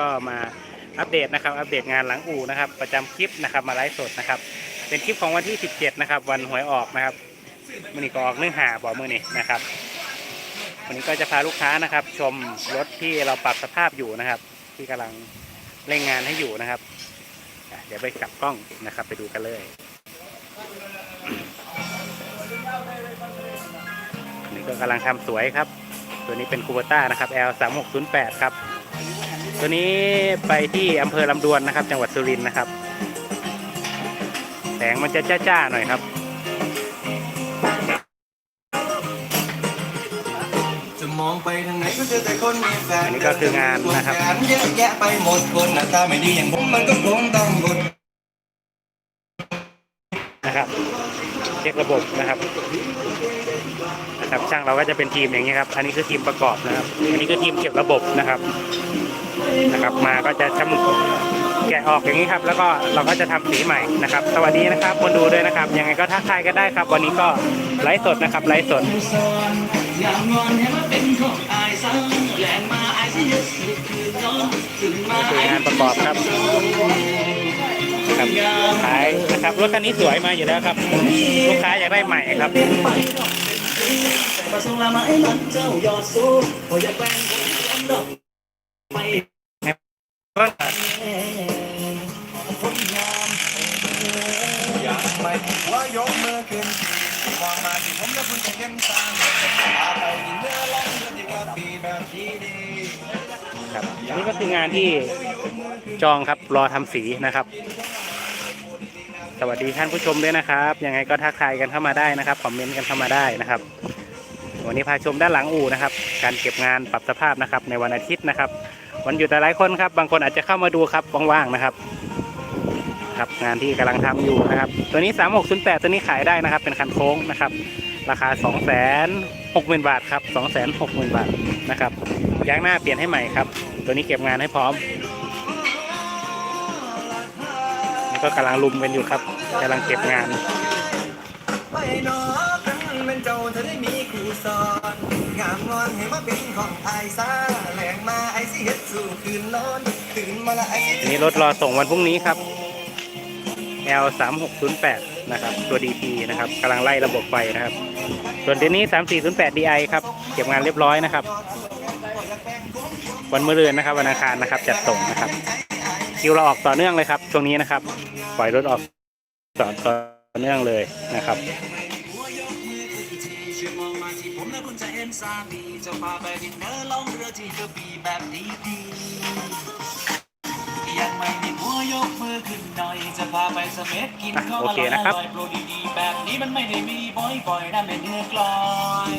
ก็มาอัปเดตนะครับ อัปเดตงานหลังอู่นะครับ ประจำคลิปนะครับ มาไลฟ์สดนะครับ เป็นคลิปของวันที่ 17 นะครับ วันหวยออกนะครับมือนี้ก็ออกเนื่องหาบอกมือนี้นะครับ วันนี้ก็จะพาลูกค้านะครับ ชมรถที่เราปรับสภาพอยู่นะครับ ที่กำลังเร่งงานให้อยู่นะครับ เดี๋ยวไปกลับกล้องนะครับ ไปดูกันเลยนนี่ก็กำลังทำสวยครับ ตัวนี้เป็นคูเบต้านะครับ L 3 6 0 8ครับ ตัวนี้ไปที่อำเภอลำดวนนะครับ จังหวัดสุรินทร์นะครับ แสงมันจะจ้าๆหน่อยครับจะมองไปทางไหนก็เจอแต่คนมีแฟนอันนี้ก็คืองานนะครับงานเยอะแยะไปหมดคนหน้าตาไม่ดีอย่างผมมันก็คงต้องกดนะครับเช็คระบบนะครับนะครับช่างเราก็จะเป็นทีมอย่างนี้ครับ อันนี้คือทีมประกอบนะครับ อันนี้คือทีมเก็บระบบนะครับ นะครับ มาก็จะชำแกะออกอย่างนี้ครับ แล้วก็เราก็จะทำสีใหม่นะครับ สวัสดีนะครับคนดูด้วยนะครับ ยังไงก็ทักทายกันได้ครับ วันนี้ก็ไลฟ์สดนะครับไลฟ์สดงงอนให้มันเป็นของอายซ้ำแรงมาอายสิยึดสุดคืนนอนถึงมานี่คืองานประกอบครับครับขายนะครับรถคันนี้สวยมาอยู่แล้วครับลูกค้าอยากได้ใหม่ครับประสงค์ละไม้มันเจ้ายอดสูงพออยากแบ่งคนเลี้ย อกไม่คนงามอยากไม่ว่ายกมือขึ้นมองมาที่ผมแล้วคุณจะเห็นตาพาไปกินเนื้อลองเนื้อที่กระปีแบบที่ดีครับอันนี้ก็คืองานที่จองครับรอทำสีนะครับ สวัสดีท่านผู้ชมด้วยนะครับ ยังไงก็ทักทายกันเข้ามาได้นะครับคอมเมนต์กันเข้ามาได้นะครับ วันนี้พาชมด้านหลังอู่นะครับ การเก็บงานปรับสภาพนะครับในวันอาทิตย์นะครับ วันหยุดแต่หลายคนครับ บางคนอาจจะเข้ามาดูครับว่างๆนะครับ ครับงานที่กำลังทำอยู่นะครับ ตัวนี้ 3608 ตัวนี้ขายได้นะครับ เป็นคันโค้งนะครับ ราคา 260,000 บาทครับ 260,000 บาทนะครับยางหน้าเปลี่ยนให้ใหม่ครับ ตัวนี้เก็บงานให้พร้อมนี่ก็กำลังลุมกันอยู่ครับกำลังเก็บงานไปนอกกันเป็นเจ้าเธอได้มีครูสอนงามงอนให้มาเป็นของไอ้ซาแหลงมา อันนี้รถรอส่งวันพรุ่งนี้ครับ L 3 6 0 8นะครับ ตัว DP นะครับกำลังไล่ระบบไฟนะครับ ส่วนเดี๋ยวนี้ 3 4 0 8 DI ครับ เก็บงานเรียบร้อยนะครับ วันมะรืนนะครับ วันอังคารนะครับ จัดส่งนะครับ คิวเราออกต่อเนื่องเลยครับ ช่วงนี้นะครับ ปล่อยรถออกต่อต่อเนื่องเลยนะครับ ผมและคุณจะเห็นสามีจะพาไปดินเนอร์ล่องเรือที่กระบี่แบบดีๆยังไม่มีหัวยกมือขึ้นหน่อยจะพาไปเสม็ดกินข้าวอเคนะครับอยโปรดีๆแบบนี้มันไม่ได้มีบ่อยๆนะแม่เนื้อกลอย